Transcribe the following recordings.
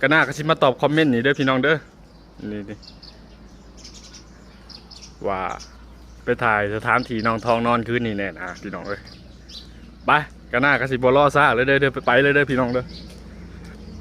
ก็น่าก็สิมาตอบคอมเมนต์นี่เด้อพี่น้องเด้อนี่ดิว่าไปถ่ายสถานที่น้องทองนอนคืนนี่แน่นะพี่น้องเอ้ยไปก็น่าก็สิบ่รอซ่าเลยเด้อเด้อไปไปเลยเด้อพี่น้องเด้อ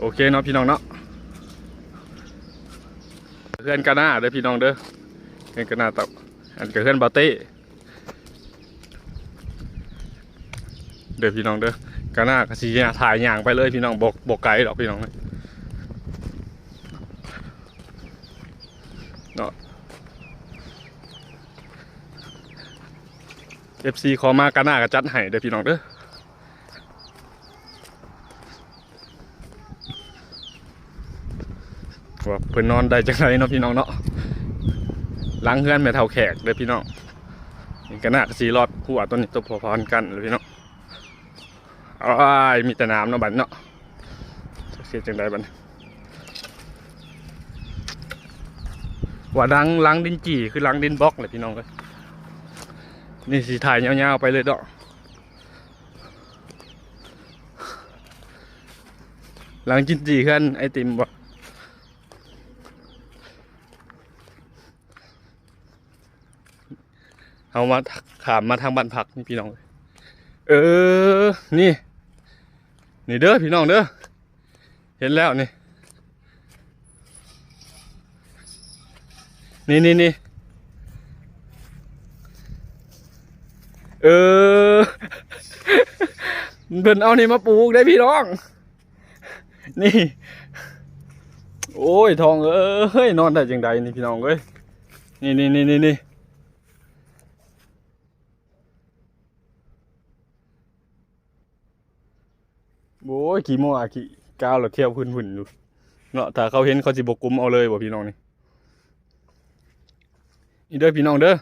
โอเคเนาะพี่น้องเนาะเพื่อนก็น่าเด้อพี่น้องเด้อเพื่อนก็น่าตอบอันก็เพื่อนบาเต้เด้อพี่น้องเด้อ ก็น่าก็สิถ่ายอย่างไปเลยพี่น้องบอกบอกไกลดอกพี่น้องเอ้ยเอฟซีขอมากาน่าก็จัดให้เด้อพี่น้องเด้อว่าเพิ่นนอนได้จังไรเนาะพี่น้องเนาะล้างเฮือนแม่เท่าแขกเด้อพี่น้องนี่กาน่าก็สีรอดหัวตัวนี้ตัวพอพรกันเลยพี่น้อง อ้ายมีแต่น้ำเนาะบัดเนาะจะเสียจังไดบันว่าดังล้างดินจี่คือล้างดินบล็อกเลยพี่น้องเลยนี่สีถ่ายยาวๆไปเลยดอกหลังจินจีขึ้นไอติมบ่เอามาขามมาทางบ้านพักนี่พี่น้อง เออ นี่ นี่เด้อพี่น้องเด้อเห็นแล้วนี่นี่นี่นี่เออเพิ่นเอานี่มาปลูกได้พี่น้อง นี่ โอ้ยทองเอ้ยนอนได้จังใดนี่พี่น้องเอ้ยนี่นี่นี่นี่ โอ้ยขี่โมอาขี่ก้าวแล้วเที่ยวพื้นหุ่นอยู่เนาะถ้าเขาเห็นเขาสิบกุมเอาเลยบ่พี่น้องนี่นี่เด้อพี่น้องเด้อ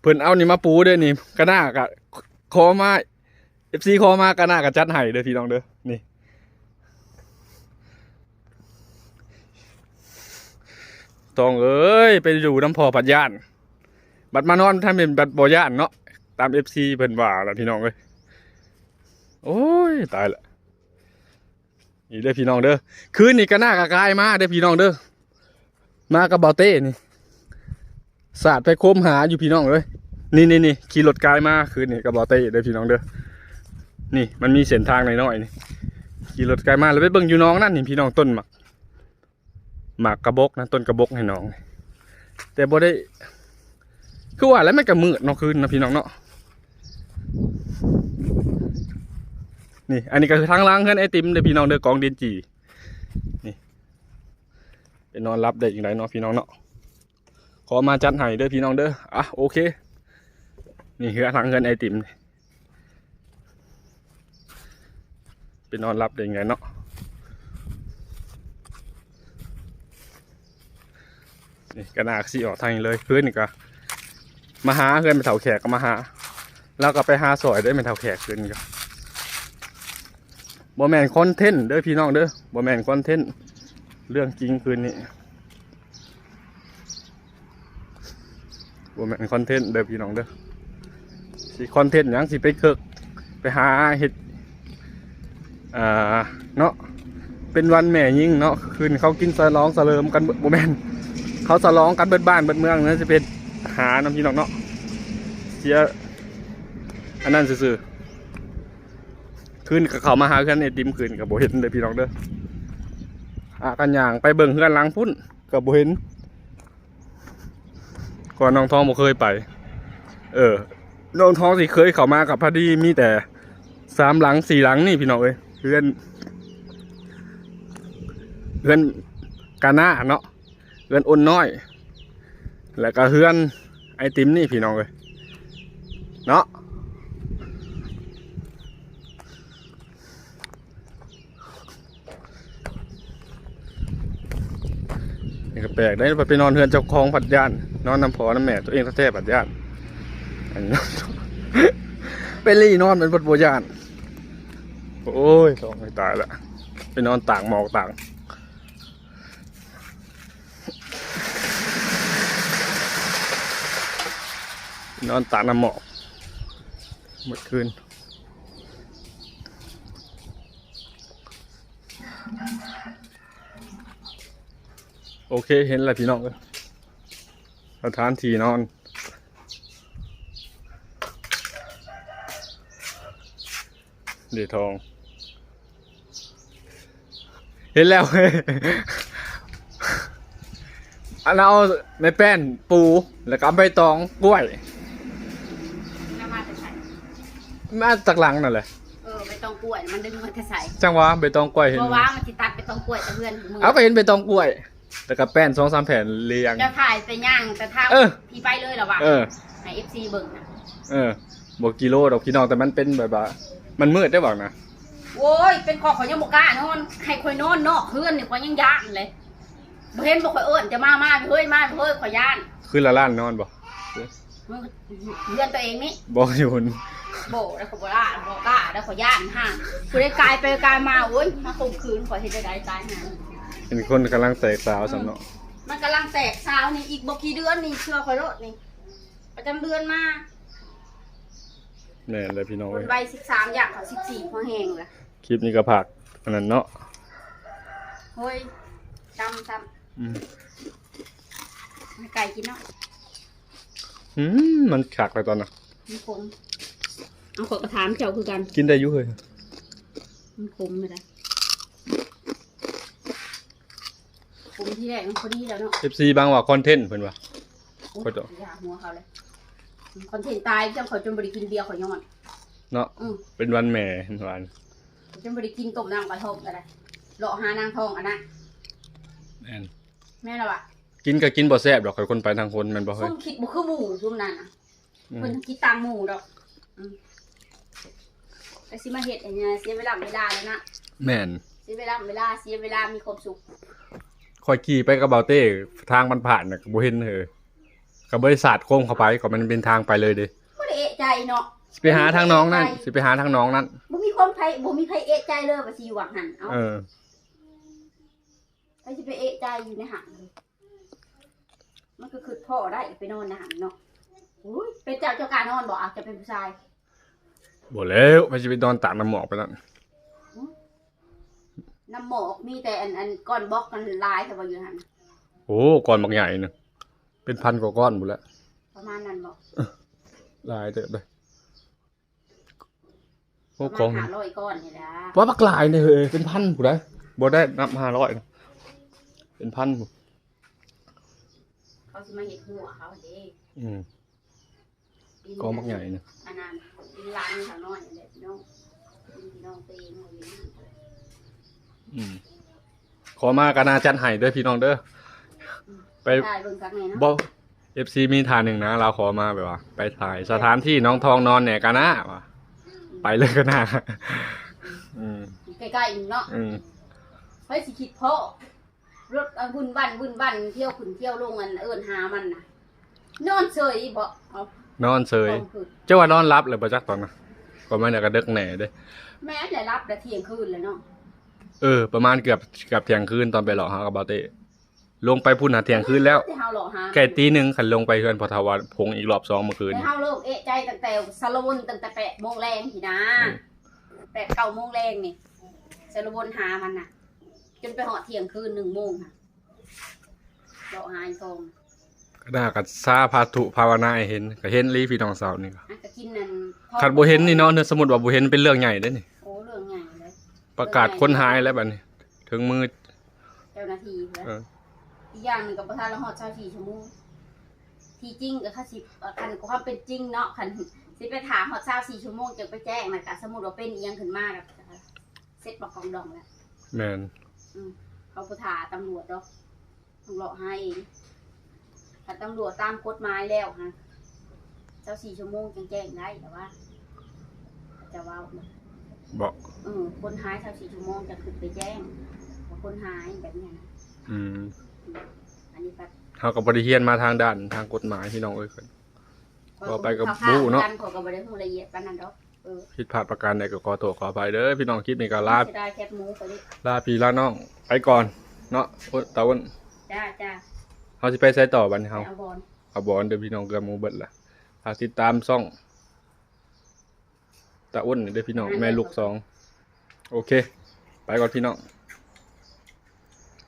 เพิ่นเอานี่มาปูเด้อนี่กะหน้ากะคอมาเอฟซีคอมากะหน้ากะจัดให้เด้อพี่น้องเด้อนี่ตองเอ้ยไปอยู่น้ำพอปัดย่าน บัดมานอนถ้าเป็นบัดบ่ย่านเนาะตามเอฟซีเพิ่นว่าละพี่น้องเอ้ยโอ้ยตายละ นี่เด้อพี่น้องเด้อคืนนี้กะหน้ากะกายมาเด้อพี่น้องเด้อมากับเบาเต้นี่สาดไปโคมหาอยู่พี่น้องเลยนี่นี่นี่ขี่รถกายมาคืนนี่กับบอเต้เด้อพี่น้องเด้อนี่มันมีเส้นทางหน่อยๆนี่ขี่รถกายมาแล้วไปเบิ่งอยู่น้องนั่นนี่พี่น้องต้นหมักหมากกระบกนะต้นกระบกให้น้อง แต่บ่ได้ คือว่าแล้วมันก็มืดเนาะคืนนะพี่น้องเนาะ นี่ อันนี้ก็คือทางล้างเพื่อนไอติมเด้อพี่น้องเด้อกองเดียนจีนี่ไปนอนรับได้ยังไงเนาะพี่น้องเนาะขอมาจัดให้เด้อพี่น้องเด้ออะโอเค นี่คือทางเงินไอติมนี่ไปนอนรับได้ยังไงเนาะนี่ก็น่าสิออกทางเลยเพื่อนนี่ก็มาหาเพื่อนเป็นเถาแขกก็มาหา แล้วก็ไปหาสอยได้เป็นเถาแขกเพื่อนนี่ก็ บ่แมนคอนเทนต์เด้อพี่น้องเด้อบ่แมนคอนเทนต์เรื่องจริงคืนนี้บ่แมนคอนเทนต์เด้อพี่น้องเด้อสิคอนเทนต์ยังสิไปเคิกไปหาเฮ็ดอ่าเนาะเป็นวันแม่ยิ่งเนาะคืนเขากินสลองสะเลิมกันบิดบ่แมนเขาสลองกันเบิดบ้านเบิดเมืองนั่นสิเป็นหาน้ำพี่น้องเนาะเสียอันนั้นซื่อๆ คืนกับเขามาหากันไอติมคืนกับโบเห็นเด้อพี่น้องเด้อหากันอย่างไปเบิ่งเฮือนหลังพุ่นกับโบเห็นก่อนน้องทองบ่เคยไป เออน้องทองสิเคยเข้ามากับพอดีมีแต่สามหลังสี่หลังนี่พี่น้องเอ้ยเพื่อนเพื่อนกาหน้าเนาะเพื่อนอ้นน้อย แล้วก็เพื่อนไอติมนี่พี่น้องเอ้ยเนาะ แปลกได้ไปนอนเฮือนเจ้าของผัดย่านนอนน้ำพอน้ำแม่ตัวเองแท้ๆผัดย่านอันนี้เป็นลี่นอนเป็นบดบัวย่านโอ้ยต้องตายละไปนอนต่างหมอกต่างนอนตากน้ำหมอกเมื่อคืน โอเคเห็นแล้วพี่น้องเอ้ยสถานที่นอน เดยวทอง เห็นแล้วเว้ยอันนั้นเอาในแป้นปูแล้วก็เอาใบตองกล้วยน้ำมาจะใส่มาจากหลังนั่นแหละเออไม่ต้องกล้วยมันดึงมันจะใส่จังหวะใบตองกล้วยเห็นเพราะว่ามันจิตัดไปต้องกล้วยแต่เพื่อนมือเอาก็เห็นใบตองกล้วย แต่กับแป้นสองสามแผ่นเรียง จะถ่ายไปย่างแต่ถ้าเออ พี่ไปเลยเหรอวะเออในเอฟซีเบิ่งนะเออบอกกิโลดอกพี่น้องแต่มันเป็นแบบว่ามันมืดได้บอกนะโอ้ยเป็นคอขอยยังบกล้านอนให้คอยนอนนอกเพื่อนนี่คอยยังย่านเลยบ่เห็นบอกคอยเอิ้นจะมามาเฮ้ยมาเฮ้ยคอยย่านขึ้นละล้านนอนบอกมึงเพื่อนตัวเองนี่บอกอยู่นโบแล้วขอยบล้าบอกล้าแล้วขอยย่านห่างกูได้กลายไปกลายมาโอ้ยมาข่มขืนขอยเห็นได้ตายห่า เป็นคนกำลังแตกสาวสำเนาะมันกำลังแตกเช้านี่อีกบกี่เดือนนี่เชื่อคอยรถนี่ ประจำเดือนมาแน่เลยพี่น้องคเว้นยใบสิบสามอยากเขาสิบสี่พอแห้งเลยคลิปนี้ก็ผักอันนั้นเนาะเฮ้ยจำจอืมำให้ไก่กินเนาะอืมมันขักเลยตอนน่ะ มันคมเอาขอกระถามเจ้าคือกัน กินได้อยุ่เลยมันคมไม่ได้ คมที่แรกมันพอดีแล้วเนาะเอฟซีบางว่าคอนเทนต์เพิ่นว่าโอ้ยขอโทษ อย่าหัวเขาเลยคอนเทนต์ตายจังขอยจนบริกินเบียร์ขอยย้อน เนาะอืม เป็นวันแม่หวานจนบริกินต้มน้ำกระทงอะไรเลาะหานางทองอันนั้นแม่นแม่ละวะกินก็กินบ่แซ่บดอกใครคนไปทางคนแมันบ่เฮ้ซุ่ยมคิดบุคือหมูซุ่มนั่นน่ะอืมเพิ่นคิดตังหมูดอกอืมแต่สิมาเฮ็ดอันเนี้ยเสียเวลาเวลาแล้วนะแม่นเสียเวลาเวลาเสียเวลามีความสุขค อยขี่ไปกับเบาเต้ทางมันผ่านน่ะก็บ่เห็นเฮอกับบริษัทโค้งเข้าไปก็มันเป็นทางไปเลยเด้บ่ได้เอะใจเนาะสิไปหาทางน้องนั่นสิไปหาทางน้องนั่นบ่มีความไผบ่มีไผเอะใจเลยว่าสิอยู่หวังหันเอ้าเออไปสิไปเอะใจอยู่ในหันเลยมันก็คือพ่อได้ไปนอนในหันเนาะอุ้ยเป็นเจ้าเจ้าการนอนบ่อะจะเป็นผู้ชายบ่แล้วไปสิไปนอนตากน้ำหมอกไปนั่น น้ำหมอกมีแต่อันอันก้อนบล็อกกันลายแต่ว่าอยู่หันโอ้ก้อนบักใหญ่นึงเป็นพันกว่าก้อนหมดแล้วประมาณนั้นบ่หลายเด้อเด้อปโอ้ระของมาณ500ก้อนนี่ล่ะว่าบักหลายเนี่ยเฮ้ยเป็นพันผู้ใดบ่ได้นับ500นะเป็นพันผู้เขาสิมาเฮ็ดหัวเขาเด้อืมกองบักใหญ่นะอันนั้นเป็นร้านทางน้อยนี่แหละพี่น้องพี่น้องตัวเองเอาอยู่นั่น อืมขอมากนาจัดให้เด้อพี่น้องเด้อไปได้เบิ่งกักแน่เนาะบ่ FC มีทานหนึ่งนะ เราขอมาแบบว่า ไปถ่ายสถานที่น้องทองนอนเนี่ยกันนะว่ะไปเลยกันนะอืมใกล้ๆอยู่เนาะอืมเฮ้ยสิคิดพ่อรถอันบุญบันบุญบันเที่ยวขึ้นเที่ยวลงอันเอิ้นหามันน่ะนอนเฉยบ่เอานอนเฉยของขึ้นเจ้าว่านอนรับเลยประจักตอนนะก็ไม่ได้กระดึกแหน่เด้ แม่ได้รับแต่เที่ยงคืนแล้วเนาะ เออ ประมาณเกือบเกือบเที่ยงคืนตอนไปหลอกหากับบาเต้ลงไปพุ่นหาเที่ยงคืนแล้วที่เฮาหลอกหาแก่ตีหนึ่งขันลงไปเฮือนพอทวารพงอีกรอบสองเมื่อคืนแต่เฮาเริ่มเอะใจตั้งแต่สารวนตั้งแต่แปดโมงแรงทีนะอืมแปดเก้าโมงแรงนี่สารวนหามันน่ะ จนไปหอดเที่ยงคืนหนึ่งโมงค่ะหลอกหาอีทองก็น่ากัดซาพาถุภาวนาให้เห็นก็เห็นลีพี่น้องสาวนี่ก็อะก็กินนั่นขัดบ่เห็นนี่เนาะเนื้อสมุดว่าบ่เห็นเป็นเรื่องใหญ่เด้อนี่ ประกาศคนหายแล้วบัดนี้ ถึงมือเจ้าหน้าที่แล้วเอออีกอย่างหนึ่งกับประธานละหอดชาสี่ชั่วโมงที่จริงกับค่าสิบเอ่อคันความเป็นจริงเนาะคันสิไปถามหอดชาสี่ชั่วโมงจะไปแจ้งนะกะสมมุดว่าเป็นอีหยังขึ้นมากเสร็จบอกกองดองแล้วแม่นเขาไปถาตำรวจดอกต้องรอให้เองถ้าตำรวจตามกฎหมายแล้วฮะเจ้าสี่ชั่วโมงจังแจ้งได้แต่ว่าจะว่า บ่เออคนหายเจ้าสี่ชั่วโมงจะขึ้นไปแจ้งว่าคนหายแบบเนี้ยนะอืมอันนี้ก็เฮาก็บ่ได้เรียนมาทางด้านทางกฎหมายพี่น้องเอ้ยต่อไปก็บู๊เนาะ ขอกับบริษัทละเอียดปานนั้นดอกเออผิดพลาดประการใดก็ขอโทษขออภัยเด้อพี่น้องคลิปนี้ก็ลาจะได้แคบหมูไปดิลาพี่ลาน้องไปก่อนเนาะโอ้ตาอ้วนจ้าจ้าเฮาสิไปใส่ต่อบัดนี้ไปเฮา เอาบอล เอาบอลเด้อพี่น้องเกือบหมูเบิดละฝากติดตามซ่อง ตาอ้วนนี่เด้อพี่น้องแม่ลูกสองโอเค ไปก่อนพี่น้อง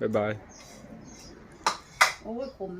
บ๊ายบาย โอ้ยขม